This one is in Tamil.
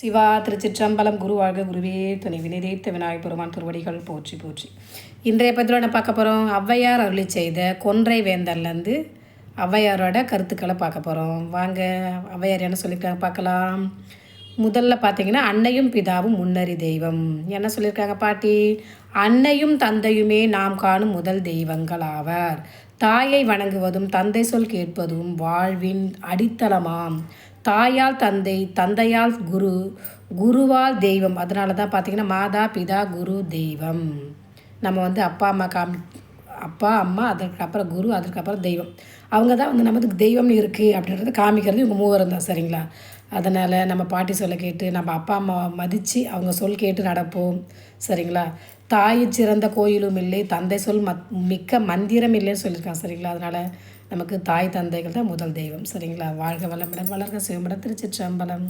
சிவா திருச்சிற்றம்பலம் குரு வாழ்க குருவே துணை வினைதேத்த விநாயகப் பெருமான் திருவடிகள் போற்றி போற்றி. இன்றைய பதிவில் என்ன பார்க்க போகிறோம் ஔவையார் அருளி செய்த கொன்றை வேந்தர்லேருந்து ஔவையாரோட கருத்துக்களை பார்க்க போகிறோம் வாங்க ஔவையார் என்ன சொல்லியிருக்காங்க பார்க்கலாம். முதல்ல பார்த்தீங்கன்னா அன்னையும் பிதாவும் முன்னறி தெய்வம். என்ன சொல்லியிருக்காங்க பாட்டி? அன்னையும் தந்தையுமே நாம் காணும் முதல் தெய்வங்கள் ஆவர். தாயை வணங்குவதும் தந்தை சொல் கேட்பதும் வாழ்வின் அடித்தளமாம். தாயால் தந்தை தந்தையால் குரு குருவால் தெய்வம். அதனால தான் பார்த்தீங்கன்னா மாதா பிதா குரு தெய்வம். நம்ம வந்து அப்பா அம்மா காமி அப்பா அம்மா அதுக்கப்புறம் குரு அதற்கப்புறம் தெய்வம். அவங்க தான் வந்து நமக்கு தெய்வம்னு இருக்குது அப்படின்றத காமிக்கிறது இவங்க மூவரும் தான் சரிங்களா? அதனால் நம்ம பாட்டி சொல்ல கேட்டு நம்ம அப்பா அம்மாவை மதித்து அவங்க சொல் கேட்டு நடப்போம் சரிங்களா? தாய் சிறந்த கோயிலும் இல்லை தந்தை சொல் மத் மிக்க மந்திரம் இல்லைன்னு சொல்லியிருக்காங்க சரிங்களா? அதனால் நமக்கு தாய் தந்தைகள் தான் முதல் தெய்வம் சரிங்களா? வாழ்க வளமுடன் வளர்க சிவமுடன் திருச்சிற்றம்பலம்